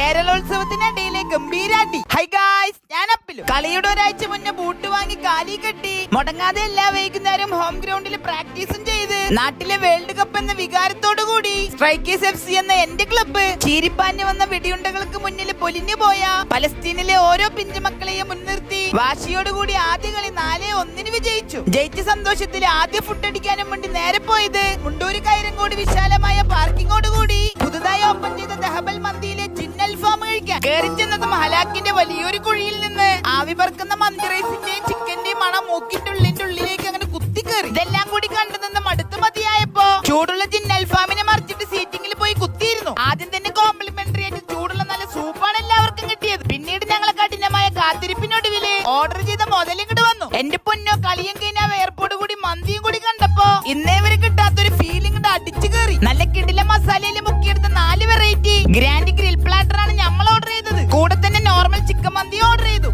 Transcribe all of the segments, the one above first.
കേരളോത്സവത്തിനിടയിലെ ഗംഭീരാട്ടി high guys ഞാൻ അപ്പിലും കളിയുടെ ഒരാഴ്ച മുന്നേ ബൂട്ട് വാങ്ങി കാലി കെട്ടി. മുടങ്ങാതെ എല്ലാ വൈകുന്നേരം ഹോം ഗ്രൗണ്ടിൽ പ്രാക്ടീസും ചെയ്ത് നാട്ടിലെ വേൾഡ് കപ്പ് എന്ന വികാരത്തോടു കൂടി സ്ട്രൈക്കേഴ്സ് എഫ് സി എന്ന എന്റെ ക്ലബ്ബ് ചീരിപ്പാഞ്ഞു വന്ന വെടിയുണ്ടകൾക്ക് മുന്നിൽ പൊലിഞ്ഞു പോയ പലസ്തീനിലെ ഓരോ പിഞ്ചുമക്കളെയും മുൻനിർത്തി വാശിയോടുകൂടി ആദ്യ കളി നാലേ ഒന്നിന് വിജയിച്ചു. ജയിച്ച സന്തോഷത്തിൽ ആദ്യ ഫുഡ് അടിക്കാനും വേണ്ടി നേരെ പോയത് മുണ്ടൂര് കഴിക്കാൻ കയറി ചെന്നതും ഹലാക്കിന്റെ വലിയൊരു കുഴിയിൽ നിന്ന്. ആവി പറക്കുന്ന മന്തി ചിക്കന്റെ ചിക്കന്റെയും മൂക്കിന്റെ ഉള്ളിന്റെ ഉള്ളിലേക്ക് അങ്ങനെ കുത്തി കയറി ഇതെല്ലാം കൂടി കണ്ടു നിന്ന് മടുത്ത് മതിയായപ്പോ ചൂടുള്ള ജിൻ അൽഫാമിനെ മറിച്ചിട്ട് സീറ്റിംഗിൽ പോയി കുത്തിയിരുന്നു. ആദ്യം തന്നെ കോംപ്ലിമെന്ററി ആയിട്ട് ചൂടുള്ള നല്ല സൂപ്പാണ് എല്ലാവർക്കും കിട്ടിയത്. പിന്നീട് ഞങ്ങളെ കഠിനമായ കാത്തിരിപ്പിനൊടുവിൽ ഓർഡർ ചെയ്ത മുതലിങ്ങോട്ട് വന്നു. എന്റെ പൊന്നോ കളിയും കഴിഞ്ഞാൽ എയർപോർട്ട് കൂടി മന്തിയും കൂടി കണ്ടപ്പോ ഇന്നേ വരെ കിട്ടാത്തൊരു ഫീലിംഗ് അടിച്ചു കയറി. നല്ല കിടില മസാലയിൽ മുക്കിയെടുത്ത നാല് വെറൈറ്റി ഗ്രാൻഡ്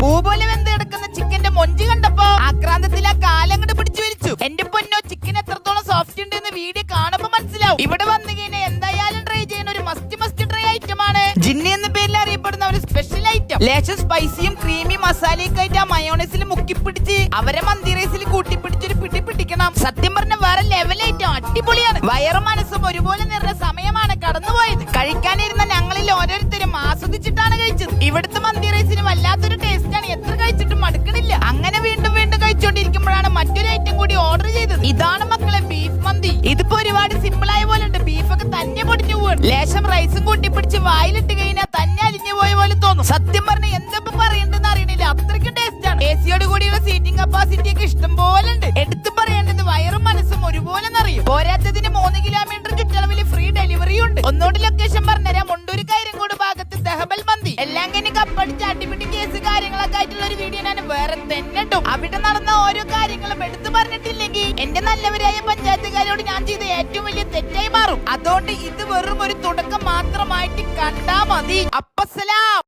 ഓർഡർ ചെയ്തു പൂ വെന്ത് കിടക്കുന്ന ചിക്കന്റെ മൊഞ്ചി കണ്ടപ്പോ ആക്രാന്തത്തിൽ ആ കാലങ്ങട് പിടിച്ചു വലിച്ചു. എന്റെ പൊന്നോ ചിക്കൻ എത്രത്തോളം സോഫ്റ്റ് ഉണ്ട് എന്ന് വീഡിയോ കാണുമ്പോ മനസ്സിലാവും. ഇവിടെ വന്നു കഴിഞ്ഞാൽ എന്തായാലും ട്രൈ ചെയ്യുന്ന ഒരു മസ്റ്റ് മസ്റ്റ് ട്രൈ ഐറ്റം ആണ്. ജിന്നി എന്ന പേരിൽ അറിയപ്പെടുന്ന ഒരു സ്പെഷ്യൽ ഐറ്റം ലേശം സ്പൈസിയും ക്രീമി മസാലയൊക്കെ ആയിട്ട് ആ മയോണൈസിൽ മുക്കിപ്പിടിച്ച് അവരെ മന്തി റൈസിൽ കൂട്ടിപ്പിടിച്ചൊരു പിടി പിടിക്കണം. സത്യം പറഞ്ഞ വേറെ ലെവൽ ഐറ്റം അടിപൊളിയാണ്. വയറും മനസ്സും ഒരുപോലെ നിറഞ്ഞ സമയമാണ് കടന്നുപോയത്. കഴിക്കാനിരുന്ന ഞങ്ങളിൽ ഓരോരുത്തരും ആസ്വദിച്ചിട്ടാണ് കഴിച്ചത്. ഇവിടുത്തെ മന്തി റൈസിന് വല്ലാത്തൊരു കഴിച്ചിട്ടും മടുക്കണില്ല. അങ്ങനെ വീണ്ടും വീണ്ടും കഴിച്ചോണ്ടിരിക്കുമ്പോഴാണ് മറ്റൊരു ഐറ്റം കൂടി ഓർഡർ ചെയ്തത്. ഇതാണ് മക്കളെ ബീഫ് മന്തി. ഇതിപ്പോ ഒരുപാട് സിമ്പിൾ ആയ പോലെ ഉണ്ട്. ബീഫൊക്കെ തന്നെ പൊടിഞ്ഞു പോകും ലേശം റൈസും കൂട്ടി പിടിച്ച് വായിലിട്ട് കഴിഞ്ഞാൽ തന്നെ അലിഞ്ഞു പോയ പോലെ തോന്നും. സത്യം പറഞ്ഞ എന്തൊക്കെ പറയണ്ടെന്ന് അറിയണില്ല. അത്രയ്ക്കും ടേസ്റ്റ് ആണ്. എ സിയോട് കൂടിയുള്ള സീറ്റിംഗ് കപ്പാസിറ്റി ഒക്കെ ഇഷ്ടം പോലെ ഉണ്ട്. എടുത്തു പറയേണ്ടത് വയറും മനസ്സും ഒരുപോലെ നിറയും. പോരാത്തതിന് മൂന്ന് കിലോമീറ്റർ ചുറ്റളവിൽ ഫ്രീ ഡെലിവറി ഉണ്ട്. ഒന്നുകൂടി ലൊക്കേഷൻ പറഞ്ഞുതരാം. മുണ്ടൂര് കൂടെ ഭാഗത്ത് ദഹബൽ മന്തി. എല്ലാം കഴിഞ്ഞ് കപ്പടിച്ച് അടിപിടി കാര്യങ്ങളൊക്കെ ആയിട്ടുള്ള ഒരു വീഡിയോ ഞാൻ വേറെ തന്നെ അവിടെ നടന്ന ഓരോ കാര്യങ്ങളും എടുത്തു പറഞ്ഞിട്ടില്ലെങ്കിൽ എന്റെ നല്ലവരായ പഞ്ചായത്തുകാരോട് ഞാൻ ചെയ്ത ഏറ്റവും വലിയ തെറ്റായി മാറും. അതുകൊണ്ട് ഇത് വെറും ഒരു തുടക്കം മാത്രമായിട്ട് കണ്ടാ മതി. അപ്പസലാം